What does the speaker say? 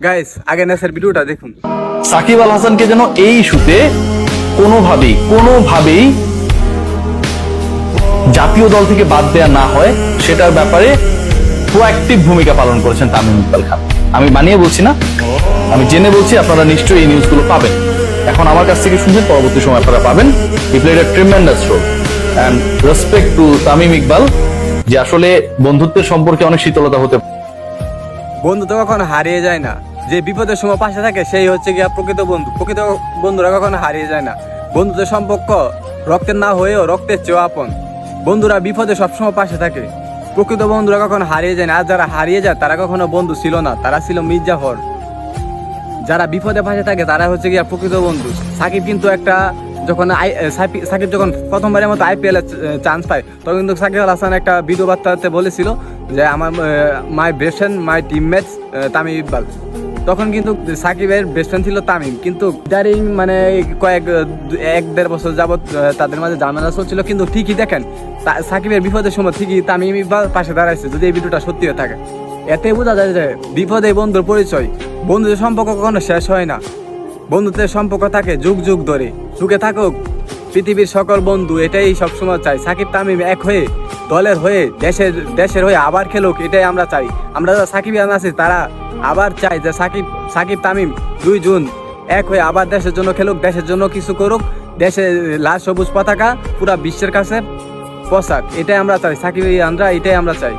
Guys আগে নেসের ভিডিওটা দেখুন। সাকিব আল হাসানকে যেন এই ইস্যুতে কোনোভাবেই কোনোভাবেই জাতীয় দল থেকে বাদ দেয়া না হয় সেটার ব্যাপারে প্রোঅ্যাক্টিভ ভূমিকা পালন করেছেন তামিম ইকবাল খান। আমি বানিয়ে বলছি না আমি জেনে বলছি আপনারা নিশ্চয়ই এই নিউজগুলো পাবেন। এখন আমার কাছ থেকে শুনছেন পরবর্তী সময় আপনারা পাবেন। He played a tremendous role and respect to Tamim Iqbal যে আসলে বন্ধুত্বের সম্পর্কে অনেক শীতলতা হতে বন্ধু তো কখনো হারিয়ে যায় না। যে বিপদের সময় পাশে থাকে, সেই হচ্ছে গিয়া প্রকৃত বন্ধু। প্রকৃত বন্ধুরা কখনো হারিয়ে যায় না। বন্ধুদের সম্পর্ক রক্তের না হয়েও রক্তের চেয়েও আপন। বন্ধুরা বিপদে সবসময় পাশে থাকে। প্রকৃত বন্ধুরা কখনো হারিয়ে যায় না। আর যারা হারিয়ে যায়, তারা কখনো বন্ধু ছিল না। তারা ছিল মির্জাফর। যারা বিপদে পাশে থাকে, তারা হচ্ছে গিয়া প্রকৃত বন্ধু। সাকিব কিন্তু একটা যখন আই সাকিব- যখন প্রথমবারের মতো আইপিএল চান্স পায়, তখন কিন্তু সাকিব আল হাসান একটা ভিডিও বার্তাতে বলেছিল যে, আমার my best my teammates Tamim Iqbal. তখন কিন্তু সাকিবের বেস্ট ফ্রেন্ড ছিল তামিম। কিন্তু ইদারিং মানে কয়েক, এক দেড় বছর যাবৎ তাদের মাঝে ঝামেলা চলছিল। কিন্তু ঠিকই দেখেন সাকিবের বিপদের সময় ঠিকই তামিম পাশে দাঁড়াইছে যদি এই ভিডিওটা সত্যি হয়ে থাকে। এতে বোঝা যায় যে বিপদে বন্ধুর পরিচয়, বন্ধুদের সম্পর্ক কখনো শেষ হয় না। বন্ধুত্বের সম্পর্ক থাকে যুগ যুগ ধরে। সুখে থাকুক, পৃথিবীর সকল বন্ধু, এটাই সবসময় চাই। সাকিব, তামিম এক হয়ে, দলের হয়ে, দেশের দেশের হয়ে আবার খেলুক, এটাই আমরা চাই। আমরা যারা সাকিবিয়ান আছি, তারা আবার চাই যে সাকিব সাকিব তামিম, দুই জুন এক হয়ে আবার দেশের জন্য খেলুক, দেশের জন্য কিছু করুক, দেশে লাল সবুজ পতাকা, পুরা বিশ্বের কাছে পোশাক, এটাই আমরা চাই, সাকিব আমরা এটাই আমরা চাই।